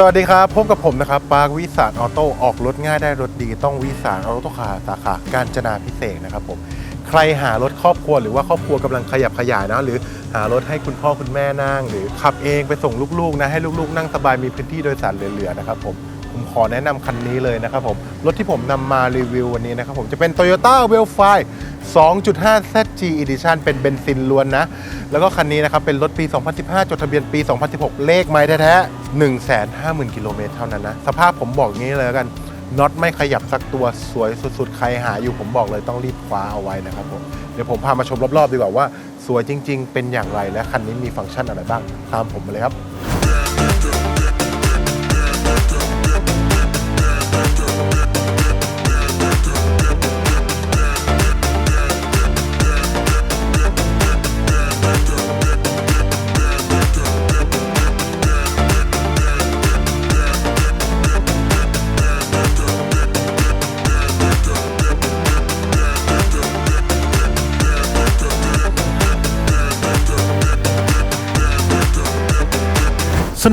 สวัสดีครับ พบกับผมนะครับปาร์ควิสานออโต้ออกรถง่ายได้รถดีต้องวิสานออโต้คาร์สาขาการจนาพิเศษนะครับผมใครหารถครอบครัวหรือว่าครอบครัวกำลังขยับขยายนะหรือหารถให้คุณพ่อคุณแม่นั่ง หรือขับเองไปส่งลูกๆนะให้ลูกๆ นั่งสบายมีพื้นที่โดยสารเหลือๆนะครับผม ผมขอแนะนำคันนี้เลยนะครับผม รถที่ผมนำมารีวิววันนี้นะครับผมจะเป็น Toyota w e l f i 2.5 ZG Edition เป็นเบนซินล้วนนะ แล้วก็คันนี้นะครับ เป็นรถปี 2015 จดทะเบียนปี 2016 เลขไม้แท้ๆ150,000 กิโลเมตรเท่านั้นนะ สภาพผมบอกงี้เลยกันน็อตไม่ขยับสักตัวสวยสุดๆ ใครหาอยู่ผมบอกเลยต้องรีบคว้าเอาไว้นะครับผม เดี๋ยวผมพามาชมรอบๆ ดีกว่าว่า สวยจริง ๆ เป็นอย่างไรและคันนี้มีฟังก์ชันอะไรบ้าง ตามผมมาเลยครับ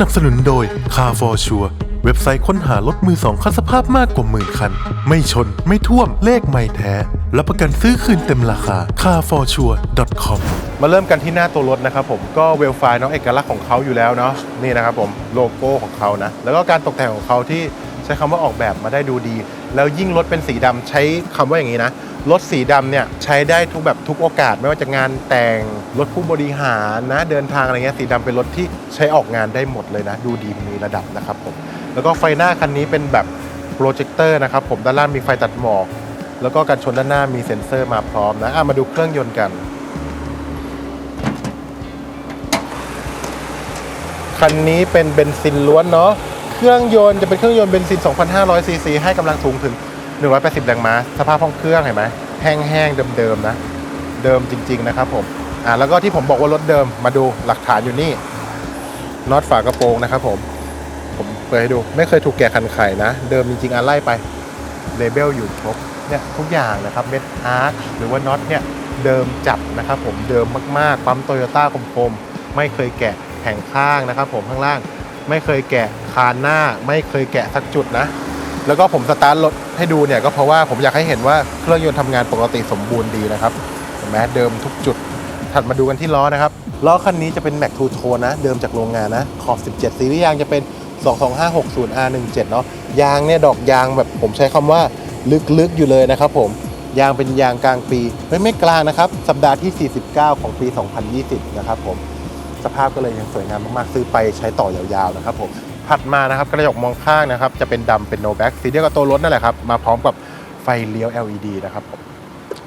นับสนุนโดย Car for Sure เว็บไซต์ค้นหารถมือสองคันสภาพมากกว่าหมื่นคัน ไม่ชนไม่ท่วมเลขไม่แท้รับประกันซื้อคืนเต็มราคา carforsure.com มาเริ่มกันที่หน้าตัวรถนะครับผมก็เวลไฟเนาะเอกลักษณ์ของเขาอยู่แล้วเนาะนี่นะครับผมโลโก้ของเขานะ แล้วก็การตกแต่งของเขาที่ใช้คำว่าออกแบบมาได้ดูดี แล้วยิ่งรถเป็นสีดำใช้คำว่าอย่างนี้นะ รถสีดำเนี่ยใช้ได้ทุกแบบทุกโอกาส ไม่ว่าจะงานแต่งรถผู้บริหารนะเดินทางอะไรเงี้ยสีดำเป็นรถที่ใช้ออกงานได้หมดเลยนะ ดูดีมีระดับนะครับผมแล้วก็ไฟหน้าคันนี้เป็นแบบโปรเจคเตอร์นะครับผมด้านล่างมีไฟตัดหมอก แล้วก็การชนด้านหน้ามีเซ็นเซอร์มาพร้อมนะะมาดูเครื่องยนต์กันคันนี้เป็นเบนซินล้วนเนาะเครื่องยนต์จะเป็นเครื่องยนต์เบนซิน 2,500ซีซีให้กำลังสูงถึง 180 แรงม้า สภาพห้องเครื่องเห็นไหมแห้งๆเดิมๆนะ เดิมจริง ๆ นะครับผมอ่าแล้วก็ที่ผมบอกว่ารถเดิมมาดูหลักฐานอยู่นี่น็อตฝากระโปรงนะครับผม ผมเปิดให้ดู ไม่เคยถูกแกะคันไข่นะ เดิมจริงๆอะไล่ไปเลเบลอยู่ครบเนี่ยทุกอย่างนะครับเม็ดอาร์คหรือว่าน็อตเนี่ยเดิมจับนะครับผมเดิมมากๆปั๊มโตโยต้าคมๆไม่เคยแกะแผงข้างนะครับผมข้างล่าง ไม่เคยแกะคานหน้า ไม่เคยแกะสักจุดนะ แล้วก็ผมสตาร์ทรถให้ดูเนี่ยก็เพราะว่าผมอยากให้เห็นว่าเครื่องยนต์ทำงานปกติสมบูรณ์ดีนะครับเห็นไหมเดิมทุกจุดถัดมาดูกันที่ล้อนะครับล้อคันนี้จะเป็นแม็กทูโทนนะ เดิมจากโรงงานนะ ขอบ 17 ซีรีส์ยางจะเป็น 22560R17 เนาะยางเนี่ยดอกยางแบบผมใช้คำว่าลึกๆอยู่เลยนะครับผมยางเป็นยางกลางปีเฮ้ยไม่กลางนะครับ สัปดาห์ที่ 49 ของปี 2020 นะครับผมสภาพก็เลยยังสวยงามมากๆ ซื้อไปใช้ต่อยาวๆนะครับผม ถัดมานะครับกระจกมองข้างนะครับจะเป็นดำเป็น no back สีเดียวกับตัวรถนั่นแหละครับมาพร้อมกับไฟเลี้ยว LED นะครับผม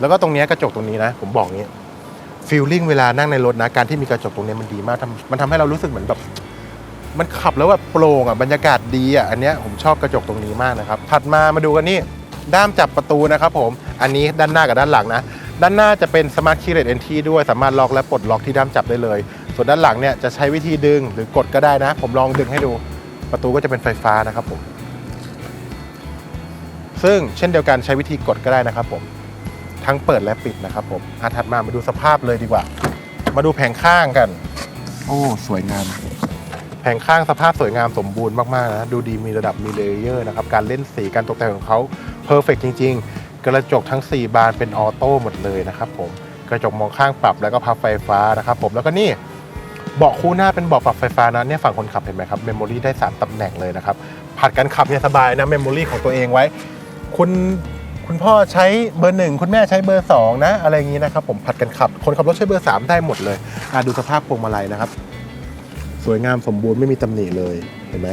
แล้วก็ตรงนี้กระจกตรงนี้นะ ผมบอกงี้ฟีลลิ่งเวลานั่งในรถนะการที่มีกระจกตรงนี้มันดีมากทำมันทำให้เรารู้สึกเหมือนแบบมันขับแล้วแบบโปร่งอะบรรยากาศดีอะอันเนี้ยผมชอบกระจกตรงนี้มากนะครับถัดมามาดูกันนี่ด้ามจับประตูนะครับผมอันนี้ด้านหน้ากับด้านหลังนะ ด้านหน้าจะเป็น Smart Key Led Entry ด้วยสามารถล็อกและปลดล็อกที่ด้ามจับได้เลย ส่วนด้านหลังเนี่ยจะใช้วิธีดึงหรือกดก็ได้นะ ผมลองดึงให้ดู ประตูก็จะเป็นไฟฟ้านะครับผม ซึ่งเช่นเดียวกันใช้วิธีกดก็ได้นะครับ ผม ทั้งเปิดและปิดนะครับ ผมอาถัดมามาดูสภาพเลยดีกว่า มาดูแผงข้างกัน โอ้สวยงาม แผงข้างสภาพสวยงามสมบูรณ์มากๆนะดูดีมีระดับมีเลเยอร์นะครับ การเล่นสีการตกแต่งของเขาเพอร์เฟกจริง ๆ กระจกทั้ง 4 บานเป็นออโต้หมดเลยนะครับ ผมกระจกมองข้างปรับแล้วก็พับไฟฟ้านะครับ ผมแล้วก็นี่ เบาะคู่หน้าเป็นเบาะปรับไฟฟ้านะเนี่ยฝั่งคนขับเห็นไหมครับเมมโมรี่ได้ 3ตำแหน่งเลยนะครับผัดกันขับเนี่ยสบายนะเมมโมรี่ของตัวเองไว้ คุณคุณพ่อใช้เบอร์หนึ่งคุณแม่ใช้เบอร์สองนะอะไรอย่างนี้นะครับผมผัดกันขับ คนขับรถใช้เบอร์สามได้หมดเลยอะดูสภาพพวงมาลัยนะครับ สวยงามสมบูรณ์ไม่มีตำหนิเลยเห็นไหม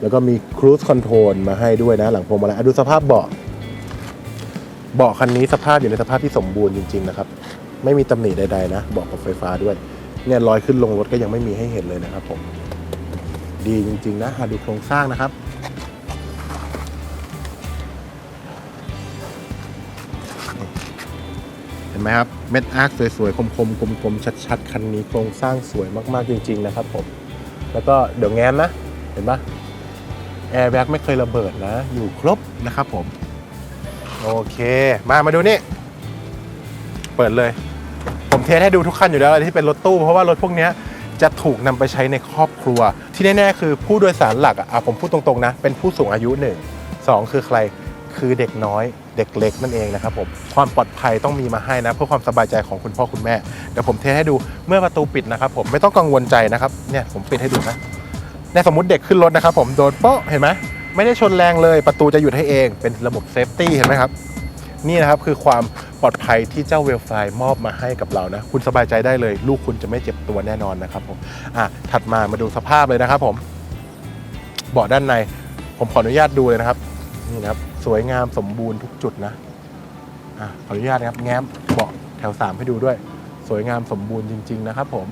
แล้วก็มีครู i คอนโทรลมาให้ด้วยนะ หลังพวงมาลัยอะดูสภาพเบาะเบาะคันนี้สภาพอยู่ในสภาพที่สมบูรณ์จริง ๆ นะครับ ไม่มีตำหนิใดๆนะเบาะกับไฟฟ้าด้วย เนี่ยรอยขึ้นลงรถก็ยังไม่มีให้เห็นเลยนะครับผม ดีจริงๆนะอะดูโครงสร้างนะครับ เห็นไหมครับ เม็ดอาร์คสวยๆ คมๆ กลมๆ ชัดๆ คันนี้โครงสร้างสวยมากๆ จริง ๆ นะครับผม แล้วก็เดี๋ยวแง้มนะ เห็นปะแอร์แบ็กไม่เคยระเบิดนะ อยู่ครบนะครับผม โอเค มามาดูนี่ เปิดเลย ทสให้ดูทุกคันอยู่แล้วอะไรที่เป็นรถตู้เพราะว่ารถพวกนี้จะถูกนำไปใช้ในครอบครัว ที่แน่ๆคือผู้โดยสารหลักอะอะผมพูดตรงๆนะ เป็นผู้สูงอายุหนึ่งสองคือใครคือเด็กน้อยเด็กเล็กนั่นเองนะครับผมความปลอดภัยต้องมีมาให้นะเพื่อความสบายใจของคุณพ่อคุณแม่เดี๋ยวผมเทสให้ดูเมื่อประตูปิดนะครับผมไม่ต้องกังวลใจนะครับเนี่ยผมปิดให้ดูนะเนี่ยสมมติเด็กขึ้นรถนะครับผมโดนโป๊ะเห็นไหมไม่ได้ชนแรงเลยประตูจะหยุดให้เองเป็นระบบเซฟตี้เห็นไหมครับนี่นะครับคือความ ปลอดภัยที่เจ้าเวลไฟมอบมาให้กับเรานะ คุณสบายใจได้เลย ลูกคุณจะไม่เจ็บตัวแน่นอนนะครับผมอะถัดมามาดูสภาพเลยนะครับผมเบาะด้านใน ผมขออนุญาตดูเลยนะครับนี่นะครับ สวยงามสมบูรณ์ทุกจุดนะอะขออนุญาตนะครับ แง้มเบาะแถว 3 ให้ดูด้วย สวยงามสมบูรณ์จริง ๆ นะครับ ผม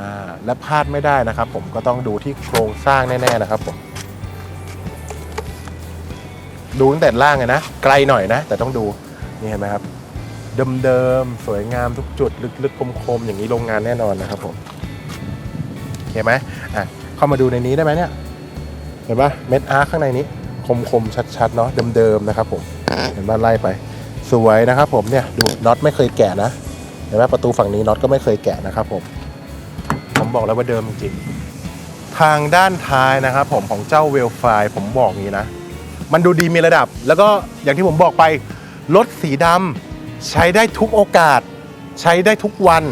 อ่าและพลาดไม่ได้นะครับ ผมก็ต้องดูที่โครงสร้างแน่ๆนะครับ ผมดูตั้งแต่ล่างเลยนะไกลหน่อยนะ แต่ต้องดูนี่เห็นไหมครับ เดิมๆ สวยงามทุกจุด ลึกๆ คมๆ อย่างนี้โรงงานแน่นอนนะครับผมเห็นไหมอะเข้ามาดูในนี้ได้ไหมเนี่ย เห็นปะเม็ดอาร์ข้างในนี้ คมๆ ชัดๆ เนาะเดิมๆ นะครับผม เห็นบ้านไล่ไป สวยนะครับผมเนี่ยดูน็อตไม่เคยแกะนะ เห็นไหมประตูฝั่งนี้น็อตก็ไม่เคยแกะนะครับผม ผมบอกแล้วว่าเดิมจริง ทางด้านท้ายนะครับผมของเจ้าเวลไฟผมบอกงี้นะ มันดูดีมีระดับ แล้วก็อย่างที่ผมบอกไปรถสีดำ ใช้ได้ทุกโอกาส ใช้ได้ทุกวัน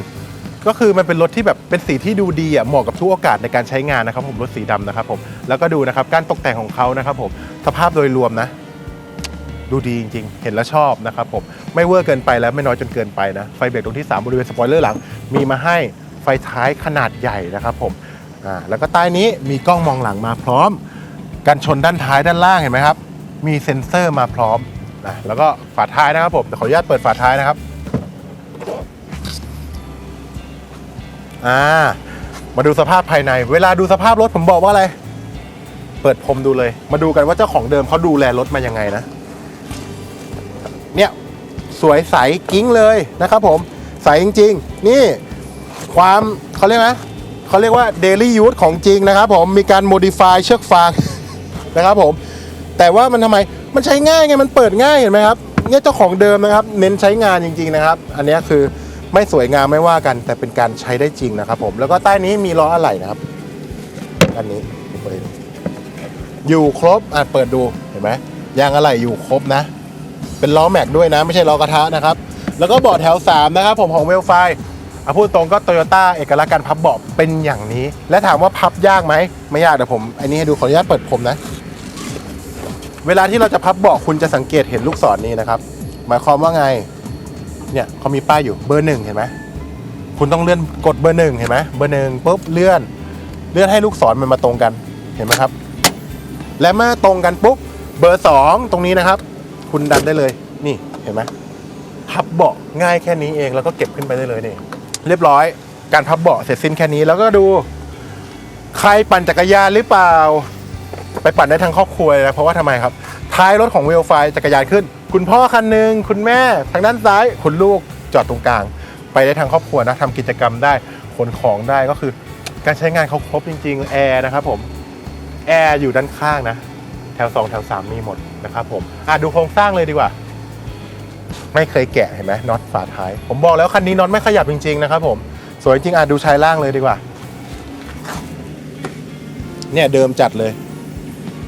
ก็คือมันเป็นรถที่แบบเป็นสีที่ดูดีอะเหมาะกับทุกโอกาสในการใช้งานนะครับ ผมรถสีดำนะครับผมแล้วก็ดูนะครับการตกแต่งของเขานะครับผมสภาพโดยรวมนะ ดูดีจริง ๆ เห็นแล้วชอบนะครับผมไม่เวอร์เกินไปแล้วไม่น้อยจนเกินไปนะไฟเบรกตรงที่ 3 บริเวณสปอยเลอร์หลัง มีมาให้ไฟท้ายขนาดใหญ่นะครับผมอ่าแล้วก็ใต้นี้มีกล้องมองหลังมาพร้อมกันชนด้านท้ายด้านล่างเห็นไหมครับ มีเซ็นเซอร์มาพร้อม นะแล้วก็ฝาท้ายนะครับผมเดี๋ยวขออนุญาตเปิดฝาท้ายนะครับอ่ามาดูสภาพภายใน เวลาดูสภาพรถผมบอกว่าอะไร เปิดพรมดูเลย มาดูกันว่าเจ้าของเดิมเขาดูแลรถมายังไงนะ เนี่ยสวยใสกิ้งเลยนะครับผมใสจริง ๆ นี่ความเขาเรียกนะเขาเรียกว่า daily use ของจริงนะครับผมมีการ modify เชือกฟางนะครับผม แต่ว่ามันทำไม มันใช้ง่ายไงมันเปิดง่ายเห็นไหมครับเนี่ยเจ้าของเดิมนะครับ เน้นใช้งานจริง ๆนะครับ อันนี้คือไม่สวยงามไม่ว่ากัน แต่เป็นการใช้ได้จริงนะครับ ผมแล้วก็ใต้นี้มีล้ออะไหล่นะครับอันนี้เปิดอยู่ครบอะเปิดดูเห็นไหมยางอะไหล่อยู่ครบนะ เป็นล้อแม็กด้วยนะ ไม่ใช่ล้อกระทะนะครับ แล้วก็เบาะแถว 3 นะครับ ผมของเวลไฟอะพูดตรงก็โตโยต้าเอกลักษณ์การพับเบาะเป็นอย่างนี้ และถามว่าพับยากไหมไม่ยากเดี๋ยวผมอันนี้ให้ดูขออนุญาตเปิดผมนะ เวลาที่เราจะพับเบาะคุณจะสังเกตเห็นลูกศรนี้นะครับ หมายความว่าไง เนี่ยเขามีป้ายอยู่เบอร์หนึ่งเห็นไหมคุณต้องเลื่อนกดเบอร์หนึ่งเห็นไหมเบอร์หนึ่งปุ๊บเลื่อน เลื่อนให้ลูกศรมันมาตรงกันเห็นไหมครับ และเมื่อตรงกันปุ๊บเบอร์สองตรงนี้นะครับ คุณดันได้เลยนี่เห็นไหมพับเบาะง่ายแค่นี้เองแล้วก็เก็บขึ้นไปได้เลยนี่เรียบร้อยการพับเบาะเสร็จสิ้นแค่นี้แล้วก็ดู ใครปั่นจักรยานหรือเปล่า ไปปั่นได้ทั้งครอบครัวเลยนะเพราะว่าทำไมครับ ท้ายรถของเวลไฟจักรยานขึ้น คุณพ่อคันหนึ่งคุณแม่ทางด้านซ้าย คุณลูกจอดตรงกลาง ไปได้ทั้งครอบครัวนะทำกิจกรรมได้ขนของได้ก็คือ การใช้งานเขาครบจริงๆแอร์นะครับผมแอร์อยู่ด้านข้างนะ แถว 2 แถว 3 มีหมดนะครับผมอะดูโครงสร้างเลยดีกว่า ไม่เคยแกะเห็นไหมน็อตฝาท้าย ผมบอกแล้วคันนี้น็อตไม่ขยับจริงๆนะครับผมสวยจริงอะดูชายล่างเลยดีกว่า เนี่ยเดิมจัดเลย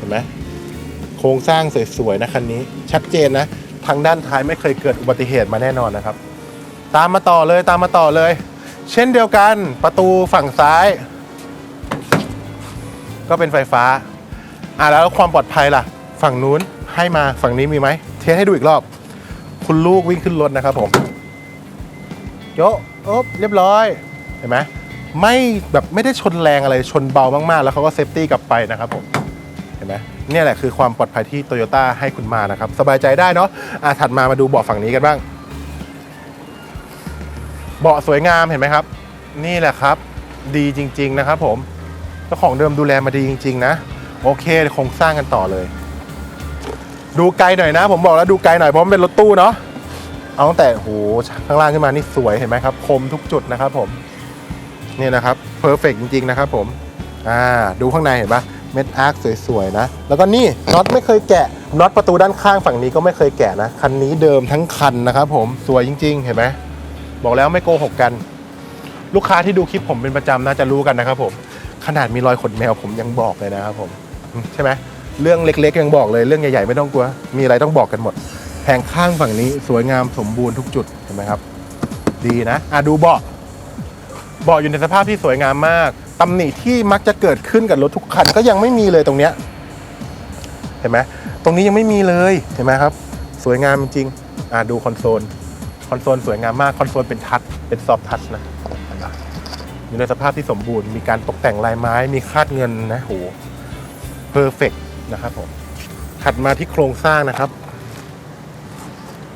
ห็นไหมโครงสร้างสวยๆนะคันนี้ ชัดเจนนะ ทางด้านท้ายไม่เคยเกิดอุบัติเหตุมาแน่นอนนะครับ ตามมาต่อเลยตามมาต่อเลย เช่นเดียวกันประตูฝั่งซ้าย ก็เป็นไฟฟ้าอะแล้วความปลอดภัยล่ะ ฝั่งนู้นให้มาฝั่งนี้มีไหมเทสให้ดูอีกรอบ คุณลูกวิ่งขึ้นรถนะครับผมโยโอ๊บเรียบร้อยเห็นไหมไม่แบบไม่ได้ชนแรงอะไรชนเบามากๆ แล้วเขาก็เซฟตี้กลับไปนะครับผม เนี่ยแหละคือความปลอดภัยที่โตโยต้าให้คุณมานะครับ สบายใจได้เนาะอะถัดมามาดูเบาะฝั่งนี้กันบ้าง เบาะสวยงามเห็นไหมครับ นี่แหละครับ ดีจริง ๆนะครับ ผมเจ้าของเดิมดูแลมาดีจริง ๆ นะโอเคโครงสร้างกันต่อเลย ดูไกลหน่อยนะ ผมบอกแล้วดูไกลหน่อยเพราะมันเป็นรถตู้เนาะเอาตั้งแต่โหข้างล่างขึ้นมานี่สวยเห็นไหมครับ คมทุกจุดนะครับ ผมนี่นะครับเพอร์เฟกจริงๆนะครับ ผม อ่า ดูข้างในเห็นปะ เม็ดอาร์คสวยๆนะ แล้วก็นี่น็อตไม่เคยแกะน็อตประตูด้านข้างฝั่งนี้ก็ไม่เคยแกะนะ คันนี้เดิมทั้งคันนะครับผมสวยจริง ๆ เห็นไหมบอกแล้วไม่โกหกกัน ลูกค้าที่ดูคลิปผมเป็นประจำน่าจะรู้กันนะครับผมขนาดมีรอยขนแมวผมยังบอกเลยนะครับผมอืมใช่ไหมเรื่องเล็กๆยังบอกเลยเรื่องใหญ่ๆไม่ต้องกลัว มีอะไรต้องบอกกันหมดแผงข้างฝั่งนี้สวยงามสมบูรณ์ทุกจุดเห็นไหมครับ ดีนะอะดูเบาะเบาะอยู่ในสภาพที่สวยงามมาก ตำหนิที่มักจะเกิดขึ้นกับรถทุกคันก็ยังไม่มีเลยตรงเนี้ยเห็นไหมตรงนี้ยังไม่มีเลยเห็นไหมครับ สวยงามจริงอะดูคอนโซลคอนโซลสวยงามมากคอนโซลเป็นทัชเป็นซอฟทัชนะเห็นปะอยู่ในสภาพที่สมบูรณ์มีการตกแต่งลายไม้มีคาดเงินนะโหเพอร์เฟกนะครับผมถัดมาที่โครงสร้างนะครับ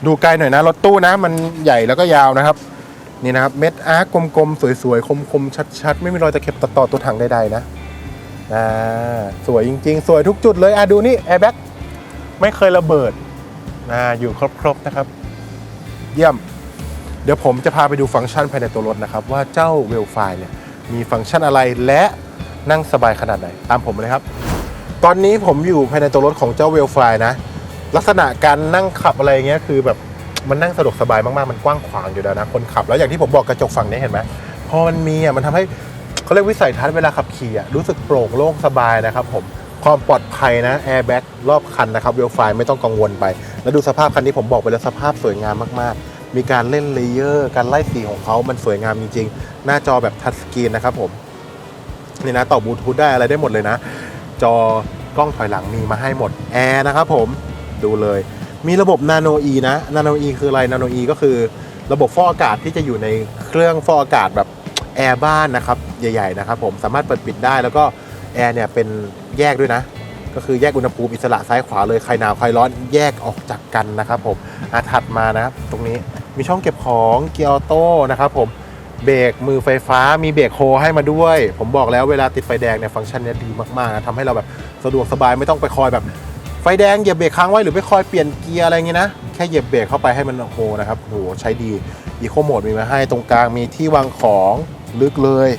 ดูไกลหน่อยนะรถตู้นะ มันใหญ่แล้วก็ยาวนะครับ นี่นะครับเม็ดอาร์กกลมๆ สวยๆ คมๆ ชัดๆ ไม่มีรอยตะเข็บตัดต่อตัวถังใดๆนะอ่าสวยจริงๆ สวยทุกจุดเลยอะดูนี่แอร์แบ็กไม่เคยระเบิดอ่าอยู่ครบๆนะครับ เยี่ยม เดี๋ยวผมจะพาไปดูฟังก์ชันภายในตัวรถนะครับ ว่าเจ้าเวลไฟเนี่ยมีฟังก์ชันอะไรและนั่งสบายขนาดไหน ตามผมเลยครับ ตอนนี้ผมอยู่ภายในตัวรถของเจ้าเวลไฟนะ ลักษณะการนั่งขับอะไรเงี้ยคือแบบ มันนั่งสะดวกสบายมากๆ มันกว้างขวางอยู่แล้วนะคนขับ แล้วอย่างที่ผมบอกกระจกฝั่งนี้เห็นไหมพอมันมีอะมันทำให้เขาเรียกวิสัยทัศน์เวลาขับขี่อะรู้สึกโปร่งโล่งสบายนะครับผมความปลอดภัยนะแอร์แบ็กรอบคันนะครับเวลไฟไม่ต้องกังวลไป แล้วดูสภาพคันนี้ผมบอกไปแล้วสภาพสวยงามมากๆ มีการเล่นเลเยอร์ การไล่สีของเขามันสวยงามจริงๆ หน้าจอแบบทัชสกรีนนะครับผมนี่นะต่อบลูทูธได้อะไรได้หมดเลยนะ จอกล้องถอยหลังมีมาให้หมดแอร์นะครับผมดูเลย มีระบบนาโนอีนะนาโนอีคืออะไรนาโนอีก็คือ ระบบฟอกอากาศที่จะอยู่ในเครื่องฟอกอากาศแบบแอร์บ้านนะครับใหญ่ๆนะครับผมสามารถเปิดปิดได้แล้วก็แอร์เนี่ยเป็นแยกด้วยนะ ก็คือแยกอุณหภูมิอิสระซ้ายขวาเลยใครหนาวใครร้อนแยกออกจากกันนะครับผมอาถัดมานะครับตรงนี้มีช่องเก็บของเกียร์ออโต้นะครับผมเบรกมือไฟฟ้ามีเบรกโฮให้มาด้วย ผมบอกแล้วเวลาติดไฟแดงเนี่ยฟังก์ชันเนี้ดีมากๆนะทำให้เราแบบสะดวกสบายไม่ต้องไปคอยแบบ ฟแดงเหยียบเบรกค้างไว้หรือไปคอยเปลี่ยนเกียร์อะไรเงี้ยนะ แค่เหยียบเบรกเข้าไปให้มันโฮนะครับโหใช้ดีอีโคโหมดมีมาให้ตรงกลางมีที่วางของลึกเลย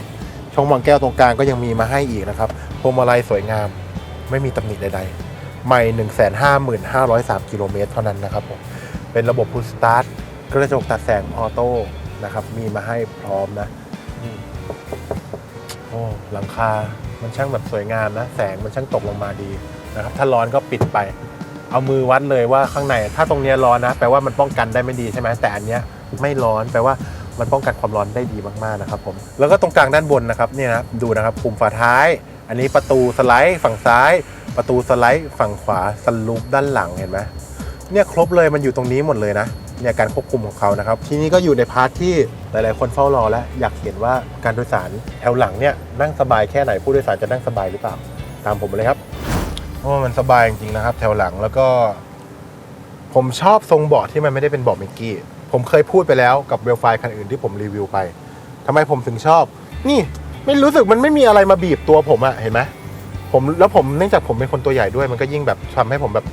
ช่องวางแก้วตรงกลางก็ยังมีมาให้อีกนะครับพวงมาลัยสวยงาม ไม่มีตำหนิใดๆ ใหม่ 155,503กิโลเมตรเท่านั้นนะครับผมเป็นระบบพุ s สตาร์ทกระจกตัดแสงออโต้นะครับมีมาให้พร้อมนะโอ้หลังคา มันช่างแบบสวยงามนะ แสงมันช่างตกลงมาดี นะครับถ้าร้อนก็ปิดไป เอามือวัดเลยว่าข้างใน ถ้าตรงนี้ร้อนนะแปลว่ามันป้องกันได้ไม่ดีใช่ไหมแต่อันเนี้ยไม่ร้อนแปลว่ามันป้องกันความร้อนได้ดีมากๆนะครับผมแล้วก็ตรงกลางด้านบนนะครับเนี่ยนะดูนะครับปุ่มฝาท้าย อันนี้ประตูสไลด์ฝั่งซ้าย ประตูสไลด์ฝั่งขวาสลูปด้านหลังเห็นไหมเนี่ยครบเลยมันอยู่ตรงนี้หมดเลยนะเนี่ยการควบคุมของเขานะครับ ทีนี้ก็อยู่ในพาร์ทที่หลาย ๆ คนเฝ้ารอแล้ว อยากเห็นว่าการโดยสารแถวหลังเนี่ยนั่งสบายแค่ไหนผู้โดยสารจะนั่งสบายหรือเปล่า ตามผมมาเลยครับ โอ้มันสบายจริงๆนะครับ แถวหลังแล้วก็ ผมชอบทรงเบาะที่มันไม่ได้เป็นเบาะมิกกี้ ผมเคยพูดไปแล้วกับเวลไฟคันอื่นที่ผมรีวิวไปทำไมผมถึงชอบ นี่ไม่รู้สึกมันไม่มีอะไรมาบีบตัวผมอะเห็นไหมผมแล้วผมเนื่องจากผมเป็นคนตัวใหญ่ด้วย มันก็ยิ่งแบบทำให้ผมแบบ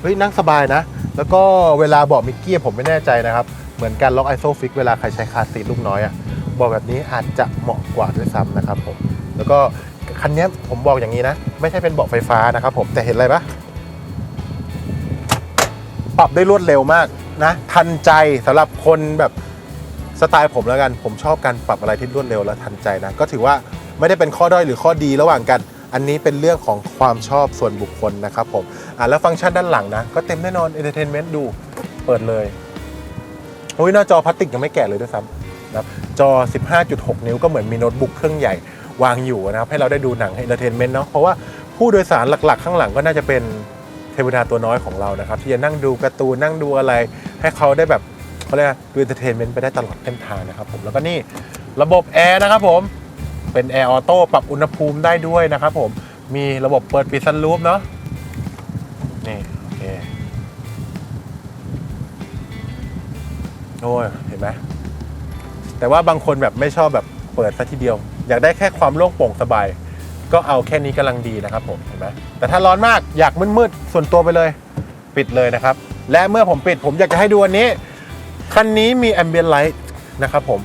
เฮ้ยนั่งสบายนะ แล้วก็เวลาเบาะมิกกี้ผมไม่แน่ใจนะครับ เหมือนการล็อกไอโซฟิกเวลาใครใช้คาซีลูกน้อยอะเบาะแบบนี้อาจจะเหมาะกว่าด้วยซ้ำนะครับผม แล้วก็ คันนี้ผมบอกอย่างนี้นะ ไม่ใช่เป็นเบาะไฟฟ้านะครับผมแต่เห็นอะไรปะปรับได้รวดเร็วมากนะ ทันใจสำหรับคนแบบสไตล์ผมแล้วกัน ผมชอบการปรับอะไรที่รวดเร็วและทันใจนะ ก็ถือว่าไม่ได้เป็นข้อด้อยหรือข้อดีระหว่างกัน อันนี้เป็นเรื่องของความชอบส่วนบุคคลนะครับผมอะแล้วฟังก์ชันด้านหลังนะ ก็เต็มแน่นอน Entertainment ดูเปิดเลยโอ้ยหน้าจอพลาสติกยังไม่แกะเลยด้วยซ้ำนะครับจอ 15.6 นิ้วก็เหมือนมีโน้ตบุ๊กเครื่องใหญ่ วางอยู่นะครับให้เราได้ดูหนัง Entertainment เนาะเพราะว่าผู้โดยสารหลัก ๆ ข้างหลังก็น่าจะเป็นเทวดาตัวน้อยของเรานะครับ ที่จะนั่งดูการ์ตูนนั่งดูอะไร ให้เขาได้แบบเขาเรียกดูเอนเตอร์เทนเมนต์ไปได้ตลอดเส้นทางนะครับผมแล้วก็นี่ระบบแอร์นะครับผมเป็นแอร์ออโต้ปรับอุณหภูมิได้ด้วยนะครับผมมีระบบเปิดปิดซันรูฟเนาะนี่โอเคโอ้ยเห็นไหมแต่ว่าบางคนแบบไม่ชอบแบบเปิดซะทีเดียว อยากได้แค่ความโล่งโปร่งสบาย ก็เอาแค่นี้กำลังดีนะครับผมเห็นไหมแต่ถ้าร้อนมากอยากมืดๆส่วนตัวไปเลยปิดเลยนะครับ และเมื่อผมปิดผมอยากจะให้ดูอันนี้ คันนี้มี ambient light นะครับผม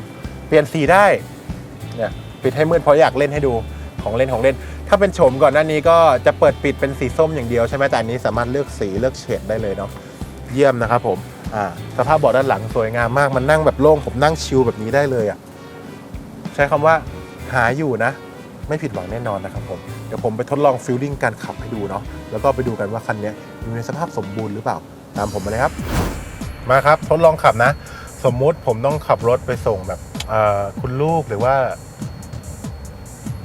เปลี่ยนสีได้เนี่ยปิดให้มืดเพราะอยากเล่นให้ดูของเล่นของเล่น ถ้าเป็นโฉมก่อนหน้านี้ก็จะเปิดปิดเป็นสีส้มอย่างเดียวใช่ไหมแต่อันนี้สามารถเลือกสีเลือกเฉดได้เลยเนาะเยี่ยมนะครับผมอ่าสภาพเบาะด้านหลังสวยงามมากมันนั่งแบบโล่งผมนั่งชิลแบบนี้ได้เลยอะ่ะใช้คำว่า หาอยู่นะ ไม่ผิดหวังแน่นอนนะครับผมเดี๋ยวผมไปทดลองฟิลลิ่งการขับให้ดูเนาะแล้วก็ไปดูกันว่าคันนี้อยู่ในสภาพสมบูรณ์หรือเปล่า ตามผมมาเลยครับ มาครับทดลองขับนะ สมมุติผมต้องขับรถไปส่งแบบคุณลูกหรือว่า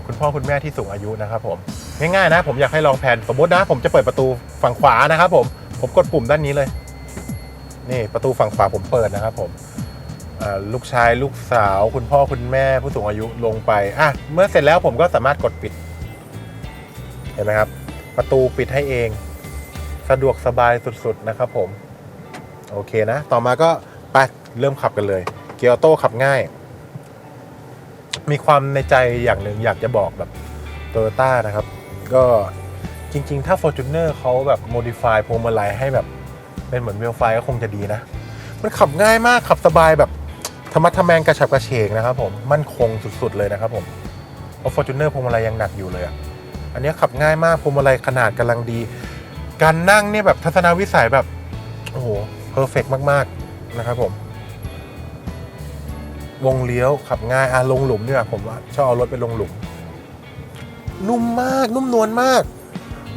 คุณพ่อคุณแม่ที่สูงอายุนะครับผมง่ายๆนะ ผมอยากให้ลองแผนสมมตินะ ผมจะเปิดประตูฝั่งขวานะครับผมผมกดปุ่มด้านนี้เลย นี่ประตูฝั่งขวาผมเปิดนะครับผม ลูกชายลูกสาว คุณพ่อคุณแม่ผู้สูงอายุลงไปอะเมื่อเสร็จแล้วผมก็สามารถกดปิด เห็นไหมครับ ประตูปิดให้เอง สะดวกสบายสุดๆนะครับผม โอเคนะ ต่อมาก็ไปเริ่มขับกันเลย เกียร์ออโต้ขับง่าย มีความในใจอย่างหนึ่งอยากจะบอกแบบโตโยต้านะครับ ก็จริงๆ ถ้า Fortuner เขาแบบโมดิฟายพวงมาลัยให้แบบ เป็นเหมือนเวลไฟก็คงจะดีนะ มันขับง่ายมากขับสบายแบบ ธรรมะทะแมงกระฉับกระเฉงนะครับผมมั่นคงสุดๆเลยนะครับผมเพราะ Fortuner พวงมาลัยยังหนักอยู่เลยอะอันนี้ขับง่ายมากพวงมาลัยขนาดกำลังดี การนั่งเนี่ยแบบทัศนวิสัยแบบโอ้โหเพอร์เฟกมากๆนะครับผม วงเลี้ยวขับง่ายอะลงหลุมเนี่ยผมว่าชอบเอารถไปลงหลุม นุ่มมากนุ่มนวลมาก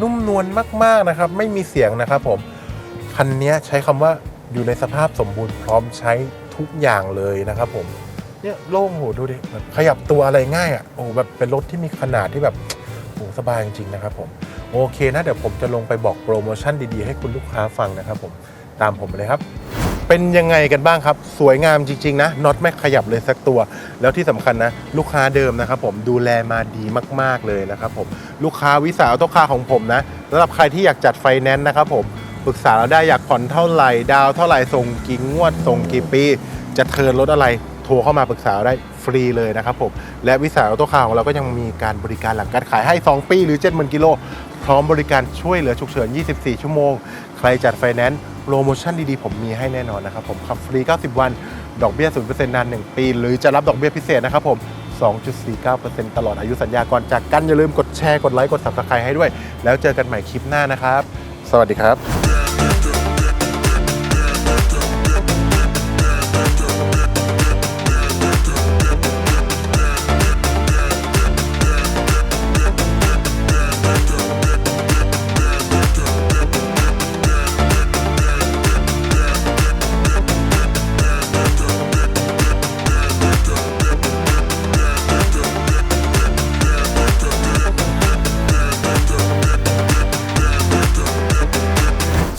นุ่มนวลมากๆนะครับ ไม่มีเสียงนะครับผมคันนี้ใช้คำว่าอยู่ในสภาพสมบูรณ์พร้อมใช้ ทุกอย่างเลยนะครับผมเนี่ยโล่งโหดูดิขยับตัวอะไรง่ายอะโอ้แบบเป็นรถที่มีขนาดที่แบบโอ้สบายจริงๆนะครับผมโอเคนะเดี๋ยวผมจะลงไปบอกโปรโมชั่นดีๆ ให้คุณลูกค้าฟังนะครับผมตามผมเลยครับ เป็นยังไงกันบ้างครับ สวยงามจริง ๆ นะน็อตไม่ขยับเลยสักตัว แล้วที่สำคัญนะ ลูกค้าเดิมนะครับผมดูแลมาดีมากๆเลยนะครับผมลูกค้าวิสาต้คาของผมนะสำหรับใครที่อยากจัดไฟแนนซ์นะครับผม ปรึกษาเราได้อยากผ่อนเท่าไหร่ ดาวเท่าไหร่ส่งกี่งวดส่งกี่ปี จะเทิร์นรถอะไรโทรเข้ามาปรึกษาได้ฟรีเลยนะครับผม และวิสาต้คาของเราก็ยังมีการบริการหลังการขายให้ 2 ปีหรือ 70,000กิโล พร้อมบริการช่วยเหลือฉุกเฉิน 24 ชั่วโมง ใครจัดไฟแนนซ์โปรโมชั่นดีๆ ผมมีให้แน่นอนนะครับผมขับฟรี 90 วัน ดอกเบี้ย 0%นาน 1 ปี หรือจะรับดอกเบี้ยพิเศษนะครับผม 2.49%ตลอดอายุสัญญาก่อนจากกันอย่าลืมกดแชร์กดไลค์กด subscribe ให้ด้วย แล้วเจอกันใหม่คลิปหน้านะครับ สวัสดีครับ